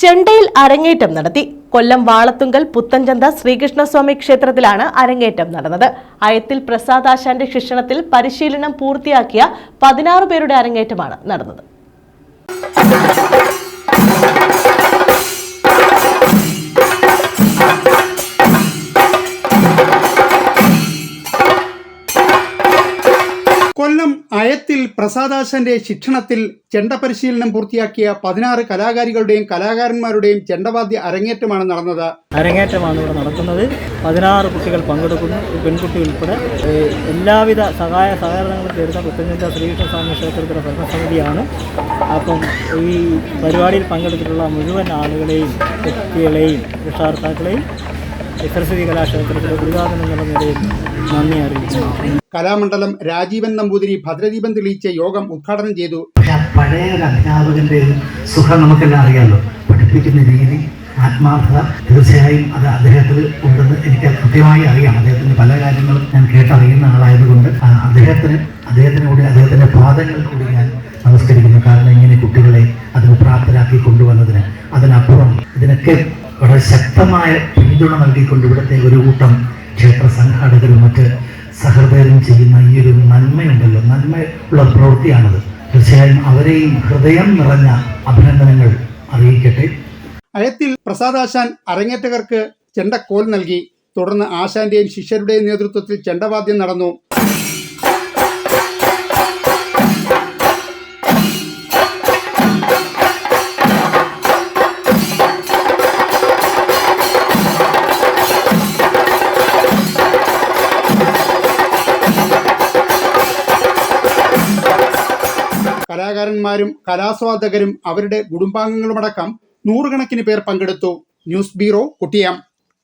ചെണ്ടയിൽ അരങ്ങേറ്റം നടത്തി. കൊല്ലം വാളത്തുങ്കൽ പുത്തൻചന്ത ശ്രീകൃഷ്ണസ്വാമി ക്ഷേത്രത്തിലാണ് അരങ്ങേറ്റം നടന്നത്. അയത്തിൽ പ്രസാദാശാന്റെ ശിക്ഷണത്തിൽ പരിശീലനം പൂർത്തിയാക്കിയ പതിനാറ് പേരുടെ അരങ്ങേറ്റമാണ് നടന്നത്. കൊല്ലം അയത്തിൽ പ്രസാദാശന്റെ ശിക്ഷണത്തിൽ ചെണ്ട പരിശീലനം പൂർത്തിയാക്കിയ പതിനാറ് കലാകാരികളുടെയും കലാകാരന്മാരുടെയും ചെണ്ടവാദ്യ അരങ്ങേറ്റമാണ് നടന്നത്. അരങ്ങേറ്റമാണ് ഇവിടെ നടക്കുന്നത്. പതിനാറ് കുട്ടികൾ പങ്കെടുക്കുന്നു. പെൺകുട്ടി ഉൾപ്പെടെ. എല്ലാവിധ സഹായ സഹകരണങ്ങളും തരുന്ന ശ്രീകൃഷ്ണ ശ്രീകൃഷ്ണസ്വാമി ക്ഷേത്രത്തിലെ ഭരണസമിതിയാണ്. അപ്പം ഈ പരിപാടിയിൽ പങ്കെടുത്തിട്ടുള്ള മുഴുവൻ ആളുകളെയും വ്യക്തികളെയും രക്ഷാകർത്താക്കളെയും സരസ്വതി കലാക്ഷേത്രത്തിലെ ഗുരുദാതൻ എന്നുള്ള നിലയിൽ നന്ദി അറിയിക്കുന്നു. കലാമണ്ഡലം രാജീവൻ നമ്പൂതിരി ഭദ്രദീപം തെളിയിച്ച യോഗം ഉദ്ഘാടനം ചെയ്തു. പഴയ ഒരു അധ്യാപകന്റെ സുഖം നമുക്കെല്ലാം അറിയാമല്ലോ. പഠിപ്പിക്കുന്ന രീതി ആത്മാർത്ഥത തീർച്ചയായും അത് അദ്ദേഹത്തിൽ ഉണ്ടെന്ന് എനിക്ക് കൃത്യമായി അറിയാം. അദ്ദേഹത്തിന്റെ പല കാര്യങ്ങളും ഞാൻ കേട്ടറിയുന്ന ആളായതുകൊണ്ട് അദ്ദേഹത്തിന് അദ്ദേഹത്തിന് കൂടി അദ്ദേഹത്തിന്റെ പാദങ്ങൾ കൂടി ഞാൻ നമസ്കരിക്കുന്നു. കാരണം ഇങ്ങനെ കുട്ടികളെ അതിന് പ്രാപ്തരാക്കി കൊണ്ടുവന്നതിന്. അതിനപ്പുറം ഇതിനൊക്കെ വളരെ ശക്തമായ പിന്തുണ നൽകിക്കൊണ്ട് ഇവിടുത്തെ ഒരു കൂട്ടം ക്ഷേത്ര സംഘാടകരും മറ്റ് സഹൃദയരും ചെയ്യുന്ന ഈ ഒരു നന്മയുണ്ടല്ലോ. നന്മ ഉള്ള പ്രവൃത്തിയാണത്. തീർച്ചയായും അവരെയും ഹൃദയം നിറഞ്ഞ അഭിനന്ദനങ്ങൾ അറിയിക്കട്ടെ. അയത്തിൽ പ്രസാദാശാൻ അരങ്ങേറ്റകർക്ക് ചെണ്ടക്കോൽ നൽകി. തുടർന്ന് ആശാന്റെയും ശിഷ്യരുടെയും നേതൃത്വത്തിൽ ചെണ്ടവാദ്യം നടന്നു. കലാകാരന്മാരും കലാസ്വാദകരും അവരുടെ കുടുംബാംഗങ്ങളുമടക്കം നൂറുകണക്കിന് പേർ പങ്കെടുത്തു. News bureau കുട്ടിയം.